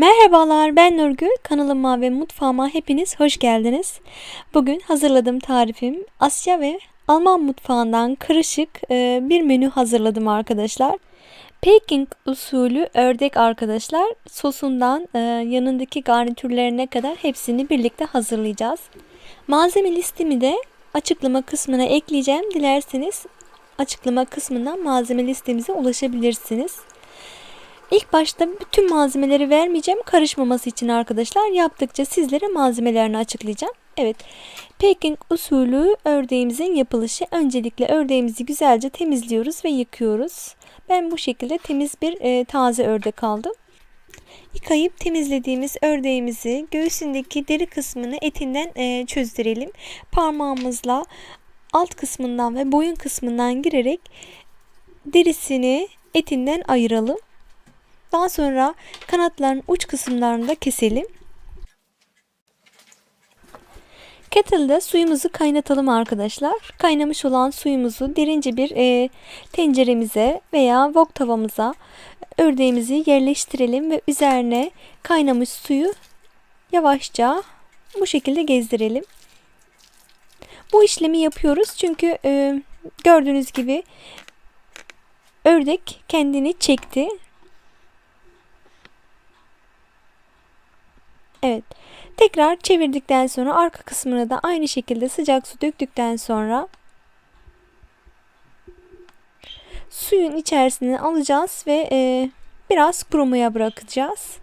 Merhabalar ben Nurgül. Kanalıma ve mutfağıma hepiniz hoş geldiniz. Bugün hazırladığım tarifim Asya ve Alman mutfağından karışık e, bir menü hazırladım arkadaşlar. Peking usulü ördek arkadaşlar. Sosundan e, yanındaki garnitürlerine kadar hepsini birlikte hazırlayacağız. Malzeme listemi de açıklama kısmına ekleyeceğim. Dilerseniz açıklama kısmından malzeme listemize ulaşabilirsiniz. İlk başta bütün malzemeleri vermeyeceğim karışmaması için arkadaşlar. Yaptıkça sizlere malzemelerini açıklayacağım. Evet. Peking usulü ördeğimizin yapılışı. Öncelikle ördeğimizi güzelce temizliyoruz ve yıkıyoruz. Ben bu şekilde temiz bir e, taze ördek aldım. Yıkayıp temizlediğimiz ördeğimizi göğsündeki deri kısmını etinden e, çözdürelim. Parmağımızla alt kısmından ve boyun kısmından girerek derisini etinden ayıralım. Daha sonra kanatların uç kısımlarını da keselim. Kettle'da suyumuzu kaynatalım arkadaşlar. Kaynamış olan suyumuzu derince bir e, tenceremize veya wok tavamıza ördeğimizi yerleştirelim ve üzerine kaynamış suyu yavaşça bu şekilde gezdirelim. Bu işlemi yapıyoruz çünkü e, gördüğünüz gibi ördek kendini çekti Evet. Tekrar çevirdikten sonra arka kısmına da aynı şekilde sıcak su döktükten sonra suyun içerisine alacağız ve e, biraz kurumaya bırakacağız.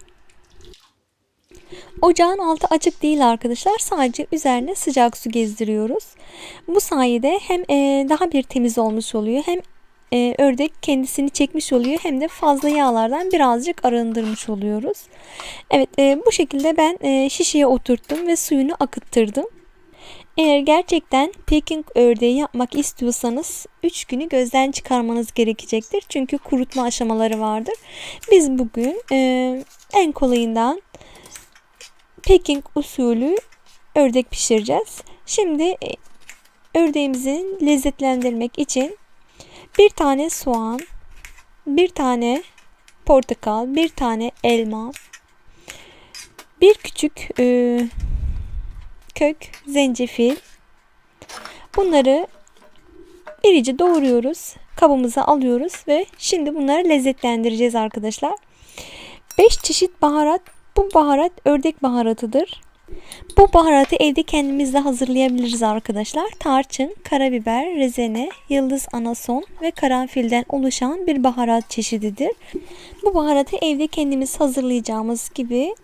Ocağın altı açık değil arkadaşlar. Sadece üzerine sıcak su gezdiriyoruz. Bu sayede hem e, daha bir temiz olmuş oluyor hem e, ördek kendisini çekmiş oluyor hem de fazla yağlardan birazcık arındırmış oluyoruz. Evet e, bu şekilde ben e, şişeye oturttum ve suyunu akıttırdım. Eğer gerçekten Peking ördeği yapmak istiyorsanız 3 günü gözden çıkarmanız gerekecektir. Çünkü kurutma aşamaları vardır. Biz bugün e, en kolayından Peking usulü ördek pişireceğiz. Şimdi e, ördeğimizi lezzetlendirmek için bir tane soğan, bir tane portakal, bir tane elma, bir küçük e, kök zencefil. Bunları irice doğruyoruz. Kabımıza alıyoruz ve şimdi bunları lezzetlendireceğiz arkadaşlar. 5 çeşit baharat. Bu baharat ördek baharatıdır. Bu baharatı evde kendimizde hazırlayabiliriz arkadaşlar. Tarçın, karabiber, rezene, yıldız anason ve karanfilden oluşan bir baharat çeşididir. Bu baharatı evde kendimiz hazırlayacağımız gibi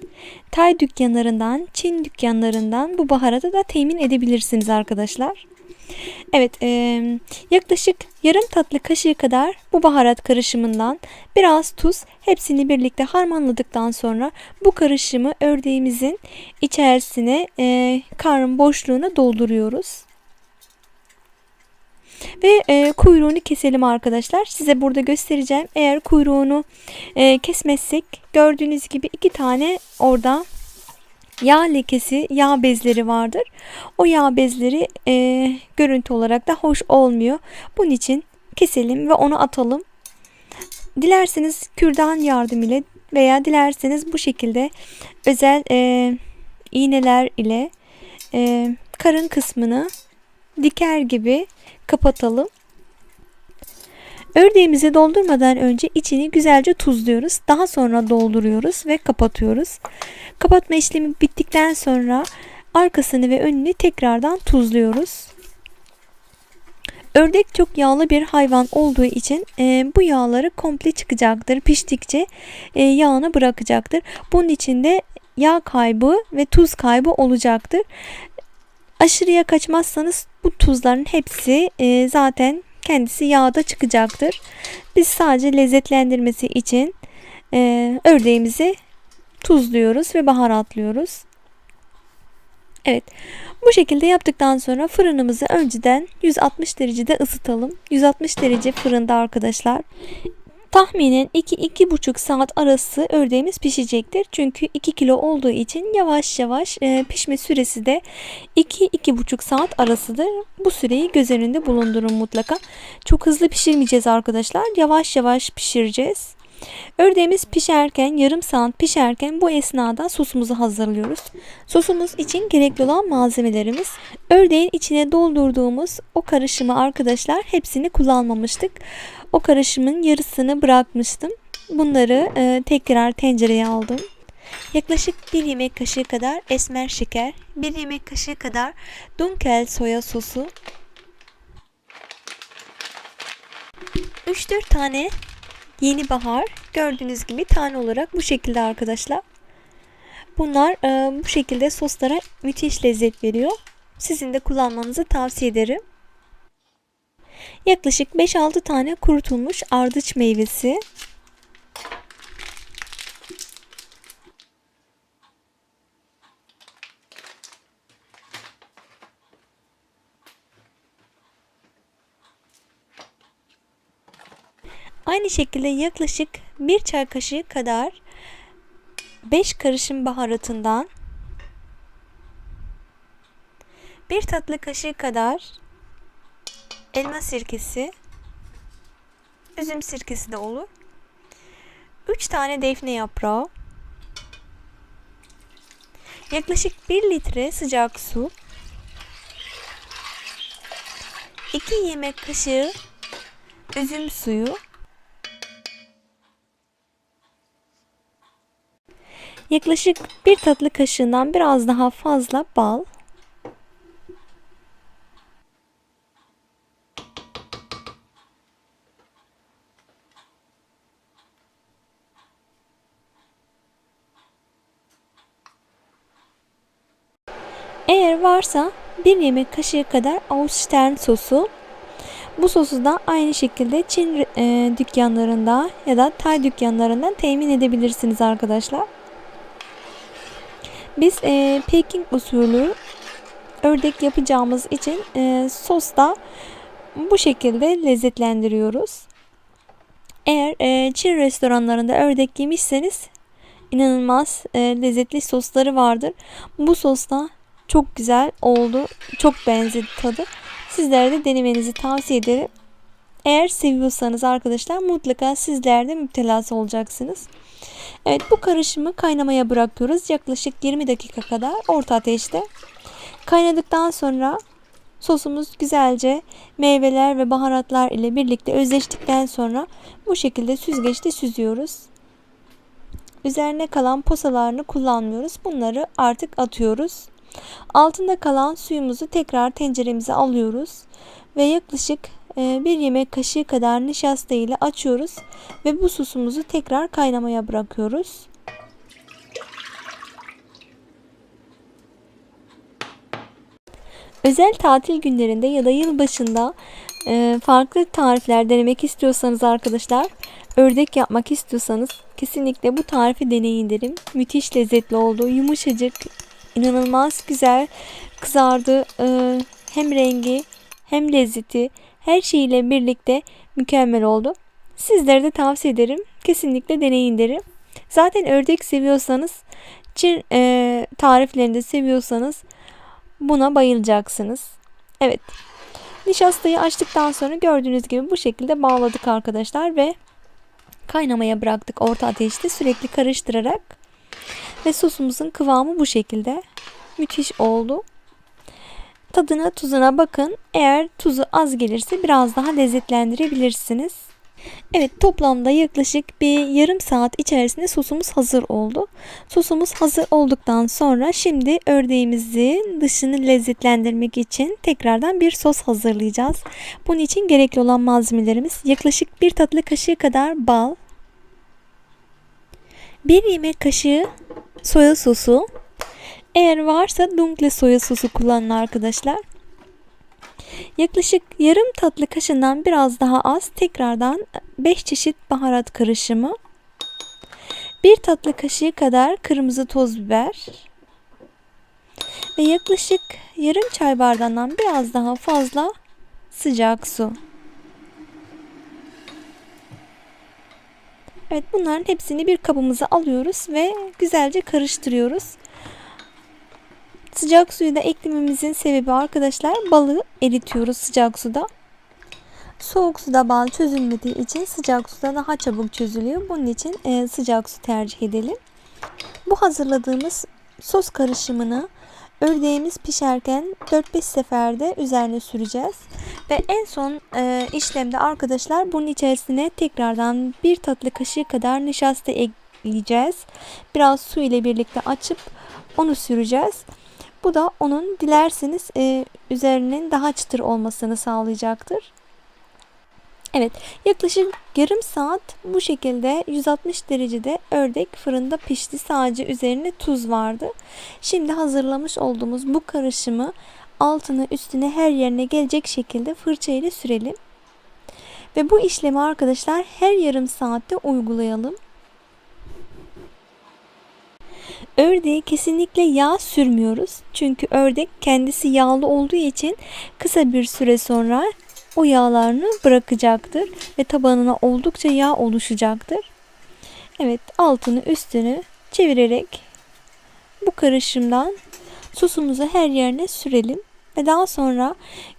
Tay dükkanlarından, Çin dükkanlarından bu baharatı da temin edebilirsiniz arkadaşlar. Evet e, yaklaşık yarım tatlı kaşığı kadar bu baharat karışımından biraz tuz hepsini birlikte harmanladıktan sonra bu karışımı ördeğimizin içerisine e, karın boşluğuna dolduruyoruz. Ve e, kuyruğunu keselim arkadaşlar. Size burada göstereceğim. Eğer kuyruğunu e, kesmezsek gördüğünüz gibi iki tane orada yağ lekesi, yağ bezleri vardır. O yağ bezleri e, görüntü olarak da hoş olmuyor. Bunun için keselim ve onu atalım. Dilerseniz kürdan yardımıyla veya dilerseniz bu şekilde özel e, iğneler ile e, karın kısmını diker gibi kapatalım. Ördeğimizi doldurmadan önce içini güzelce tuzluyoruz. Daha sonra dolduruyoruz ve kapatıyoruz. Kapatma işlemi bittikten sonra arkasını ve önünü tekrardan tuzluyoruz. Ördek çok yağlı bir hayvan olduğu için e, bu yağları komple çıkacaktır. Piştikçe e, yağını bırakacaktır. Bunun için de yağ kaybı ve tuz kaybı olacaktır. Aşırıya kaçmazsanız bu tuzların hepsi e, zaten kendisi yağda çıkacaktır. Biz sadece lezzetlendirmesi için e, ördeğimizi tuzluyoruz ve baharatlıyoruz. Evet. Bu şekilde yaptıktan sonra fırınımızı önceden 160 derecede ısıtalım. 160 derece fırında arkadaşlar. Tahminen 2-2,5 saat arası ördeğimiz pişecektir. Çünkü 2 kilo olduğu için yavaş yavaş e, pişme süresi de 2-2,5 saat arasıdır. Bu süreyi göz önünde bulundurun mutlaka. Çok hızlı pişirmeyeceğiz arkadaşlar. Yavaş yavaş pişireceğiz. Ördeğimiz pişerken, yarım saat pişerken bu esnada sosumuzu hazırlıyoruz. Sosumuz için gerekli olan malzemelerimiz ördeğin içine doldurduğumuz o karışımı arkadaşlar hepsini kullanmamıştık. O karışımın yarısını bırakmıştım. Bunları e, tekrar tencereye aldım. Yaklaşık 1 yemek kaşığı kadar esmer şeker, 1 yemek kaşığı kadar dunkel soya sosu, 3-4 tane yeni bahar gördüğünüz gibi tane olarak bu şekilde arkadaşlar. Bunlar e, bu şekilde soslara müthiş lezzet veriyor. Sizin de kullanmanızı tavsiye ederim. Yaklaşık 5-6 tane kurutulmuş ardıç meyvesi, Aynı şekilde yaklaşık 1 çay kaşığı kadar 5 karışım baharatından 1 tatlı kaşığı kadar elma sirkesi, üzüm sirkesi de olur. 3 tane defne yaprağı, yaklaşık 1 litre sıcak su, 2 yemek kaşığı üzüm suyu, Yaklaşık bir tatlı kaşığından biraz daha fazla bal. Eğer varsa bir yemek kaşığı kadar Austern sosu. Bu sosu da aynı şekilde Çin e, dükkanlarında ya da Tay dükkanlarından temin edebilirsiniz arkadaşlar. Biz e, Peking usulü ördek yapacağımız için e, sosta bu şekilde lezzetlendiriyoruz. Eğer e, Çin restoranlarında ördek yemişseniz inanılmaz e, lezzetli sosları vardır. Bu sosta çok güzel oldu. Çok benzedi tadı. Sizlere de denemenizi tavsiye ederim. Eğer seviyorsanız arkadaşlar mutlaka sizler de müptelası olacaksınız. Evet bu karışımı kaynamaya bırakıyoruz. Yaklaşık 20 dakika kadar orta ateşte. Kaynadıktan sonra sosumuz güzelce meyveler ve baharatlar ile birlikte özleştikten sonra bu şekilde süzgeçte süzüyoruz. Üzerine kalan posalarını kullanmıyoruz. Bunları artık atıyoruz. Altında kalan suyumuzu tekrar tenceremize alıyoruz ve yaklaşık bir yemek kaşığı kadar nişasta ile açıyoruz ve bu sosumuzu tekrar kaynamaya bırakıyoruz. Özel tatil günlerinde ya da yılbaşında e, farklı tarifler denemek istiyorsanız arkadaşlar, ördek yapmak istiyorsanız kesinlikle bu tarifi deneyin derim. Müthiş lezzetli oldu. Yumuşacık, inanılmaz güzel kızardı. E, hem rengi hem lezzeti her şeyiyle birlikte mükemmel oldu. Sizlere de tavsiye ederim. Kesinlikle deneyin derim. Zaten ördek seviyorsanız, Çin e, tariflerinde seviyorsanız buna bayılacaksınız. Evet. Nişastayı açtıktan sonra gördüğünüz gibi bu şekilde bağladık arkadaşlar ve kaynamaya bıraktık orta ateşte sürekli karıştırarak ve sosumuzun kıvamı bu şekilde müthiş oldu. Tadına tuzuna bakın. Eğer tuzu az gelirse biraz daha lezzetlendirebilirsiniz. Evet toplamda yaklaşık bir yarım saat içerisinde sosumuz hazır oldu. Sosumuz hazır olduktan sonra şimdi ördeğimizin dışını lezzetlendirmek için tekrardan bir sos hazırlayacağız. Bunun için gerekli olan malzemelerimiz yaklaşık bir tatlı kaşığı kadar bal, bir yemek kaşığı soya sosu, eğer varsa dunkle soya sosu kullanın arkadaşlar. Yaklaşık yarım tatlı kaşından biraz daha az tekrardan 5 çeşit baharat karışımı. 1 tatlı kaşığı kadar kırmızı toz biber. Ve yaklaşık yarım çay bardağından biraz daha fazla sıcak su. Evet bunların hepsini bir kabımıza alıyoruz ve güzelce karıştırıyoruz. Sıcak suyu da eklememizin sebebi arkadaşlar balığı eritiyoruz sıcak suda. Soğuk suda bal çözülmediği için sıcak suda daha çabuk çözülüyor. Bunun için e, sıcak su tercih edelim. Bu hazırladığımız sos karışımını ördeğimiz pişerken 4-5 seferde üzerine süreceğiz. Ve en son e, işlemde arkadaşlar bunun içerisine tekrardan bir tatlı kaşığı kadar nişasta ekleyeceğiz. Biraz su ile birlikte açıp onu süreceğiz. Bu da onun dilerseniz e, üzerinin daha çıtır olmasını sağlayacaktır. Evet yaklaşık yarım saat bu şekilde 160 derecede ördek fırında pişti. Sadece üzerine tuz vardı. Şimdi hazırlamış olduğumuz bu karışımı altına üstüne her yerine gelecek şekilde fırça ile sürelim. Ve bu işlemi arkadaşlar her yarım saatte uygulayalım. Ördeğe kesinlikle yağ sürmüyoruz. Çünkü ördek kendisi yağlı olduğu için kısa bir süre sonra o yağlarını bırakacaktır ve tabanına oldukça yağ oluşacaktır. Evet altını üstünü çevirerek bu karışımdan sosumuzu her yerine sürelim ve daha sonra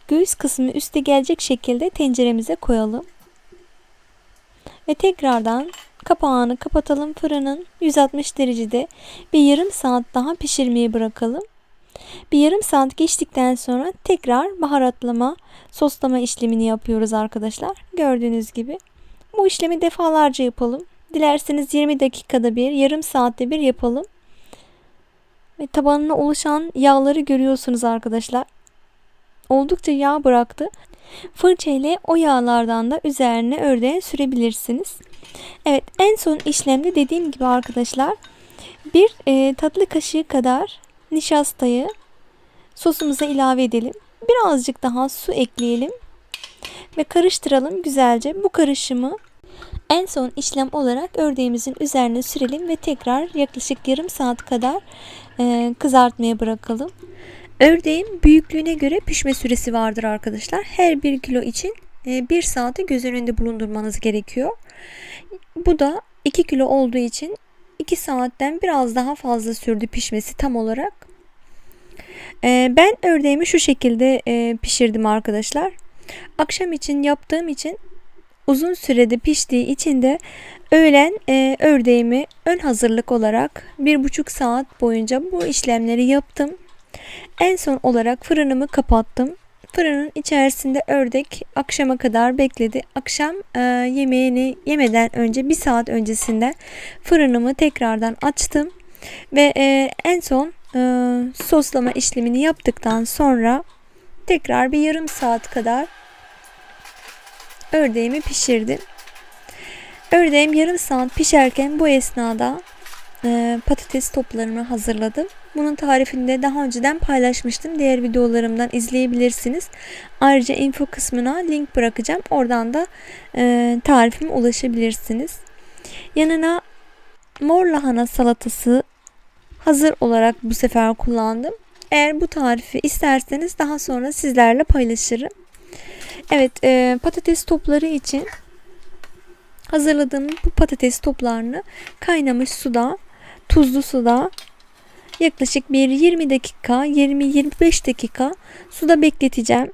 göğüs kısmı üste gelecek şekilde tenceremize koyalım. Ve tekrardan kapağını kapatalım fırının 160 derecede bir yarım saat daha pişirmeye bırakalım. Bir yarım saat geçtikten sonra tekrar baharatlama, soslama işlemini yapıyoruz arkadaşlar. Gördüğünüz gibi. Bu işlemi defalarca yapalım. Dilerseniz 20 dakikada bir, yarım saatte bir yapalım. Ve tabanına oluşan yağları görüyorsunuz arkadaşlar. Oldukça yağ bıraktı. Fırça ile o yağlardan da üzerine ördeğe sürebilirsiniz. Evet en son işlemde dediğim gibi arkadaşlar bir e, tatlı kaşığı kadar nişastayı sosumuza ilave edelim. Birazcık daha su ekleyelim ve karıştıralım güzelce. Bu karışımı en son işlem olarak ördeğimizin üzerine sürelim ve tekrar yaklaşık yarım saat kadar e, kızartmaya bırakalım. Ördeğin büyüklüğüne göre pişme süresi vardır arkadaşlar. Her bir kilo için e, bir saati göz önünde bulundurmanız gerekiyor. Bu da 2 kilo olduğu için 2 saatten biraz daha fazla sürdü pişmesi tam olarak. Ee, ben ördeğimi şu şekilde e, pişirdim arkadaşlar. Akşam için yaptığım için uzun sürede piştiği için de öğlen e, ördeğimi ön hazırlık olarak bir buçuk saat boyunca bu işlemleri yaptım. En son olarak fırınımı kapattım. Fırının içerisinde ördek akşama kadar bekledi. Akşam e, yemeğini yemeden önce bir saat öncesinde fırınımı tekrardan açtım. Ve e, en son e, soslama işlemini yaptıktan sonra tekrar bir yarım saat kadar ördeğimi pişirdim. Ördeğim yarım saat pişerken bu esnada e, patates toplarını hazırladım. Bunun tarifini de daha önceden paylaşmıştım. Diğer videolarımdan izleyebilirsiniz. Ayrıca info kısmına link bırakacağım. Oradan da e, tarifime ulaşabilirsiniz. Yanına mor lahana salatası hazır olarak bu sefer kullandım. Eğer bu tarifi isterseniz daha sonra sizlerle paylaşırım. Evet e, patates topları için hazırladığım bu patates toplarını kaynamış suda, tuzlu suda yaklaşık bir 20 dakika, 20-25 dakika suda bekleteceğim.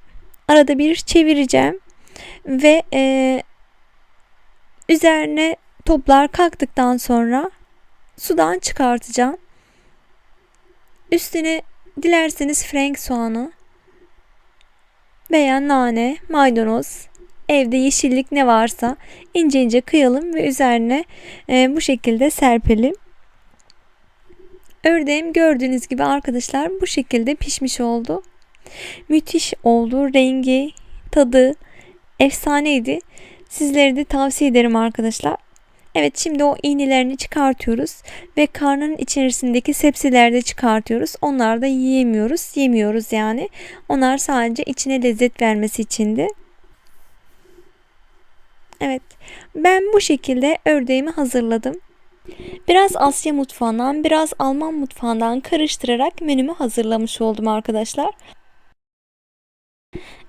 Arada bir çevireceğim ve e, üzerine toplar kalktıktan sonra sudan çıkartacağım. Üstüne dilerseniz frank soğanı veya nane, maydanoz, evde yeşillik ne varsa ince ince kıyalım ve üzerine e, bu şekilde serpelim. Ördeğim gördüğünüz gibi arkadaşlar bu şekilde pişmiş oldu. Müthiş oldu. Rengi, tadı efsaneydi. Sizlere de tavsiye ederim arkadaşlar. Evet şimdi o iğnelerini çıkartıyoruz ve karnın içerisindeki sepsileri de çıkartıyoruz. Onlar da yiyemiyoruz. Yemiyoruz yani. Onlar sadece içine lezzet vermesi içindi. Evet ben bu şekilde ördeğimi hazırladım. Biraz Asya mutfağından, biraz Alman mutfağından karıştırarak menümü hazırlamış oldum arkadaşlar.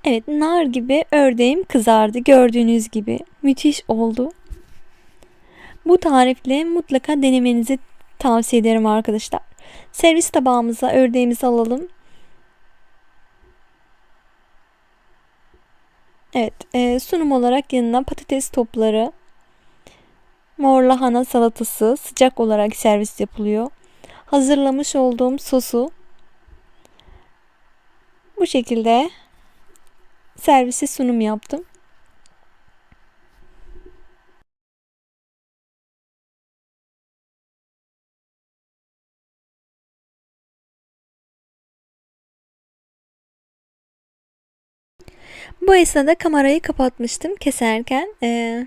Evet, nar gibi ördeğim kızardı gördüğünüz gibi. Müthiş oldu. Bu tarifle mutlaka denemenizi tavsiye ederim arkadaşlar. Servis tabağımıza ördeğimizi alalım. Evet, e, sunum olarak yanına patates topları, mor lahana salatası sıcak olarak servis yapılıyor. Hazırlamış olduğum sosu bu şekilde servise sunum yaptım. Bu esnada kamerayı kapatmıştım keserken. Ee,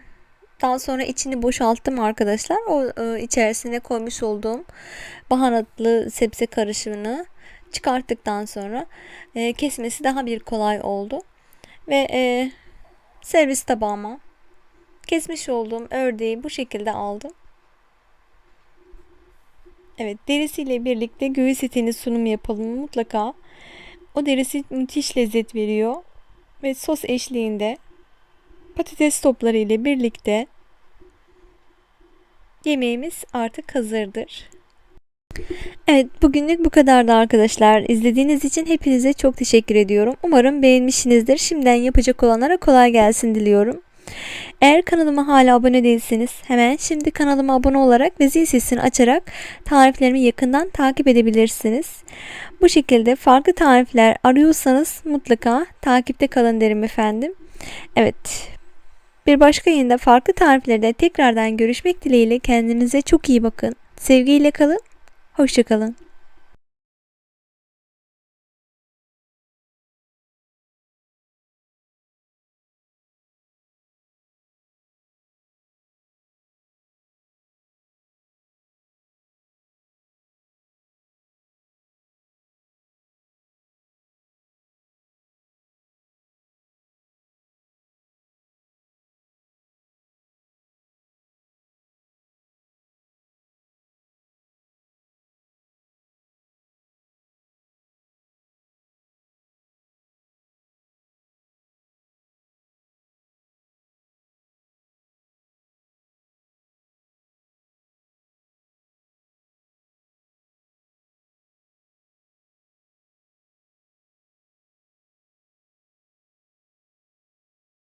daha sonra içini boşalttım arkadaşlar. O e, içerisine koymuş olduğum baharatlı sebze karışımını çıkarttıktan sonra e, kesmesi daha bir kolay oldu. Ve e, servis tabağıma kesmiş olduğum ördeği bu şekilde aldım. Evet derisiyle birlikte göğüs etini sunum yapalım mutlaka. O derisi müthiş lezzet veriyor. Ve sos eşliğinde patates topları ile birlikte yemeğimiz artık hazırdır. Evet bugünlük bu kadardı arkadaşlar. İzlediğiniz için hepinize çok teşekkür ediyorum. Umarım beğenmişsinizdir. Şimdiden yapacak olanlara kolay gelsin diliyorum. Eğer kanalıma hala abone değilseniz hemen şimdi kanalıma abone olarak ve zil sesini açarak tariflerimi yakından takip edebilirsiniz. Bu şekilde farklı tarifler arıyorsanız mutlaka takipte kalın derim efendim. Evet bir başka yayında farklı tariflerde tekrardan görüşmek dileğiyle kendinize çok iyi bakın. Sevgiyle kalın. Hoşçakalın.